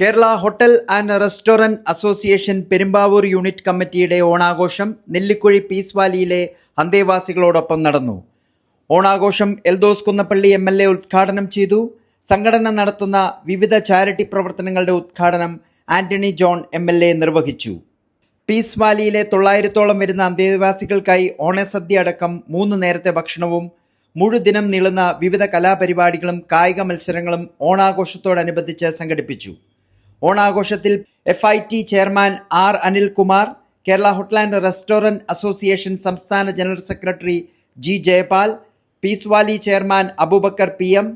Kerala hotel and restaurant association Perumbavoor unit കമ്മിറ്റിയുടെ ഓണാഘോഷം Nellikuzhi peace വാലിയിലെ അന്തേവാസികളോടൊപ്പം നടന്നു. ഓണാഘോഷം Eldhose Kunnappilly M L A ഉദ്ഘാടനം ചെയ്തു. സംഘടന നടത്തുന്ന വിവിധ ചാരിറ്റി പ്രവർത്തനങ്ങളുടെ ഉദ്ഘാടനം Antony John M L A നിർവഹിച്ചു. പീസ് വാലിയിലെ തൊള്ളായിരത്തോളം വരുന്ന അന്തേവാസികൾക്കായി ഓണസദ്യ അടക്കം മൂന്ന് നേരത്തെ ഭക്ഷണവും മുഴുദിനം നീളുന്ന വിവിധ കലാപരിപാടികളും കായിക മത്സരങ്ങളും ഓണാഘോഷത്തോടനുബന്ധിച്ച് സംഘടിപ്പിച്ചു. ഓണാഘോഷത്തിൽ F I T chairman R Anilkumar Kerala hotel and restaurant association സംസ്ഥാന general secretary G Jayapal peace valley chairman Abubakar P M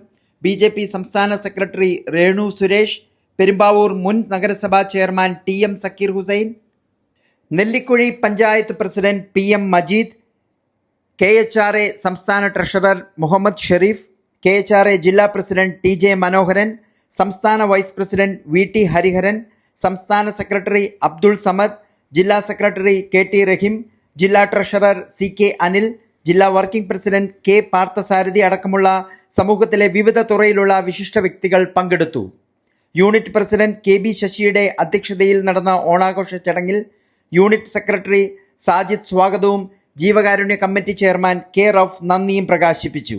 B J P സംസ്ഥാന സെക്രട്ടറി രേണു സുരേഷ് പെരുമ്പാവൂർ മുൻ നഗരസഭാ chairman T M Sakir Hussain Nellikuzhi panchayat president P M Majeed K H R A സംസ്ഥാന treasurer Muhammad Sherif K H R A ജില്ലാ president T J Manoharan സംസ്ഥാന vice president V T Hariharan സംസ്ഥാന secretary Abdul Samad ജില്ലാ secretary K T റഹീം ജില്ലാ treasurer C K Anil ജില്ലാ working president K Parthasarathy അടക്കമുള്ള സമൂഹത്തിലെ വിവിധ തുറയിലുള്ള വിശിഷ്ട വ്യക്തികൾ പങ്കെടുത്തു. യൂണിറ്റ് പ്രസിഡന്റ് കെ ബി ശശിയുടെ അധ്യക്ഷതയിൽ നടന്ന ഓണാഘോഷ ചടങ്ങിൽ യൂണിറ്റ് സെക്രട്ടറി സാജിദ് സ്വാഗതവും ജീവകാരുണ്യ കമ്മിറ്റി ചെയർമാൻ കെ റഫ് നന്ദിയും പ്രകാശിപ്പിച്ചു.